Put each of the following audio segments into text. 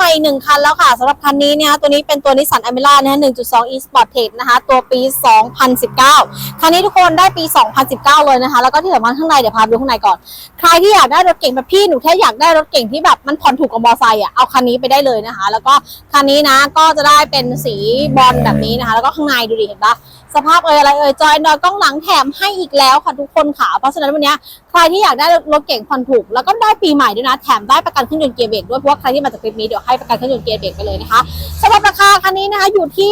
มาอีกหนึ่งคันแล้วค่ะสำหรับคันนี้เนี่ยตัวนี้เป็นตัวนิสสันอเมร่านะฮะ1.2 e sport tech นะคะ ตัวปี 2019 คันนี้ทุกคนได้ปี 2019 เลยนะคะ แล้วก็ที่สำคัญข้างในเดี๋ยวพาดูข้างในก่อน ใครที่อยากได้รถเก่งแบบพี่หนูแค่อยากได้รถเก่งที่แบบมันผ่อนถูกกับมอไซค์อะเอาคันนี้ไปได้เลยนะคะ แล้วก็คันนี้นะก็จะได้เป็นสีบอลแบบนี้นะคะ แล้วก็ข้างในดูดิเห็นปะ สภาพเอ่ยอะไรเอ่ยจอยดอยกล้องหลังแถมให้อีกแล้วค่ะทุกคนค่ะ เพราะฉะนั้นวันนี้ใครที่อยากได้รถเก่งผ่อนถูก แล้วก็ได้ปีใหม่ด้วยนะ แถมได้ประกันเครื่องยนต์เกียร์เบรกด้วยเพราะว่าใครที่มาจากคลิปนี้เดี๋ยวให้ประกันเครื่องยนต์เกียร์เบรกไปเลยนะคะสำหรับราคาคันนี้นะคะอยู่ที่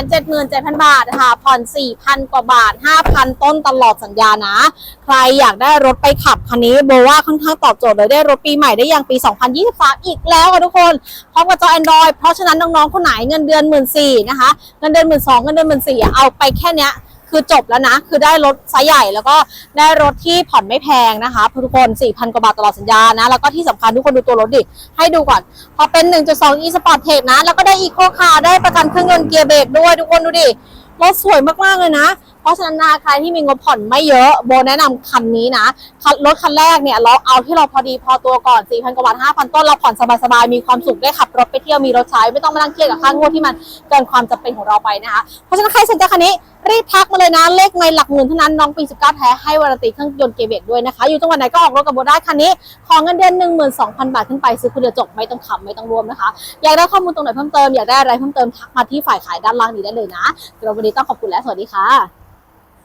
277,000 บาทนะคะผ่อน 4,000 กว่าบาท 5,000 ต้นตลอดสัญญานะ ใครอยากได้รถไปขับคันนี้โบว่าค่อนข้างตอบโจทย์เลยได้รถปีใหม่ได้อย่างปี 2023 อีกแล้วค่ะทุกคนพร้อมกับจอ Android เพราะฉะนั้นน้องๆคนไหนเงินเดือน 1 4ื่นนะคะเงินเดือน 1 2ื่นเงินเดือน 1 4ื่นเอาไปแค่เนี้ยคือจบแล้วนะ คือได้รถไซส์ใหญ่แล้วก็ได้รถที่ผ่อนไม่แพงนะคะทุกคน 4,000 กว่าบาทตลอดสัญญานะ แล้วก็ที่สำคัญทุกคนดูตัวรถดิ ให้ดูก่อน พอเป็น 1.2 e sport tech นะ แล้วก็ได้ eco car ได้ประกันเครื่องยนต์เกียร์เบรกด้วยทุกคนดูดิ รถสวยมากๆเลยนะ เพราะฉะนั้นนะใครที่มีงบผ่อนไม่เยอะโบแนะนำคันนี้นะรถคันแรกเนี่ยเราเอาที่เราพอดีพอตัวก่อน4,000กว่าบาท5,000ต้นเราผ่อนสบายๆมีความสุขได้ขับรถไปเที่ยวมีรถใช้ไม่ต้องมานั่งเครียดกับค่างวดที่มันเกินความจำเป็นของเราไปนะคะเพราะฉะนั้นใครสนใจคันนี้ รีบทักมาเลยนะ เลขในหลักหมื่นเท่านั้นน้องปี 19 แท้ให้วารันตีเครื่องยนต์เกียร์เบรกด้วยนะคะ อยู่จังหวัดไหนก็ออกรถกับโบได้คันนี้ ของเงินเดือน 12,000 บาทขึ้นไปซื้อคุณเดียวจบไม่ต้องขำไม่ต้องรวมนะคะ อยากได้ข้อมูลตรงไหนเพิ่มเติมอยากได้อะไรเพิ่มเติมทักมาที่ฝ่ายขายด้านล่างนี้ได้เลยนะสำหรับวันนี้ต้องขอบคุณและสวัสดีค่ะ